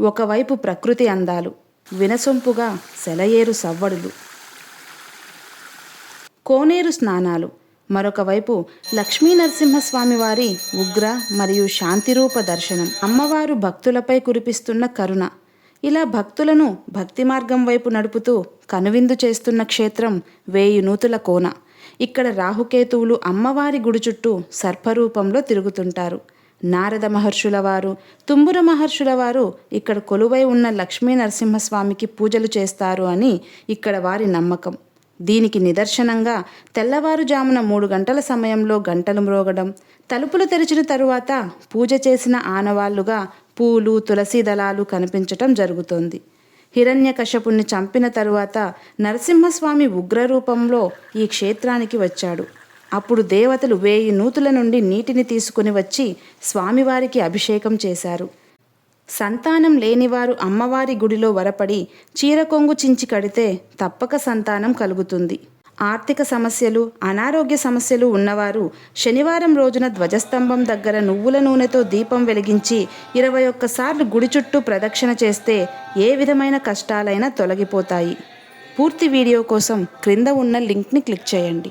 ఒకవైపు ప్రకృతి అందాలు వినసొంపుగా సెలయేరు సవ్వడులు. కోనేరు స్నానాలు మరొకవైపు లక్ష్మీనరసింహస్వామివారి లక్ష్మీ ఉగ్ర మరియు శాంతిరూప దర్శనం. అమ్మవారు భక్తులపై కురిపిస్తున్న కరుణ. ఇలా భక్తులను భక్తి మార్గం వైపు నడుపుతూ కనువిందు చేస్తున్న క్షేత్రం వేయి నూతుల కోన. ఇక్కడ రాహుకేతువులు అమ్మవారి గుడి చుట్టూ సర్పరూపంలో తిరుగుతుంటారు. నారద మహర్షుల వారు తుంబుర మహర్షుల వారు ఇక్కడ కొలువై ఉన్న లక్ష్మీ నరసింహస్వామికి పూజలు చేస్తారు అని ఇక్కడ వారి నమ్మకం. దీనికి నిదర్శనంగా తెల్లవారుజామున మూడు గంటల సమయంలో గంటలు మ్రోగడం తలుపులు తెరిచిన తరువాత పూజ చేసిన ఆనవాళ్ళుగా పూలు తులసి దళాలు కనిపించటం జరుగుతోంది. హిరణ్యకశపుణ్ణి చంపిన తరువాత నరసింహస్వామి ఉగ్రరూపంలో ఈ క్షేత్రానికి వచ్చాడు. అప్పుడు దేవతలు వేయి నూతుల నుండి నీటిని తీసుకుని వచ్చి స్వామివారికి అభిషేకం చేశారు. సంతానం లేనివారు అమ్మవారి గుడిలో వరపడి చీరకొంగు చించి కడితే తప్పక సంతానం కలుగుతుంది. ఆర్థిక సమస్యలు అనారోగ్య సమస్యలు ఉన్నవారు శనివారం రోజున ధ్వజస్తంభం దగ్గర నువ్వుల నూనెతో దీపం వెలిగించి ఇరవై ఒక్కసార్లు గుడి చుట్టూ ప్రదక్షిణ చేస్తే ఏ విధమైన కష్టాలైనా తొలగిపోతాయి. పూర్తి వీడియో కోసం క్రింద ఉన్న లింక్ని క్లిక్ చేయండి.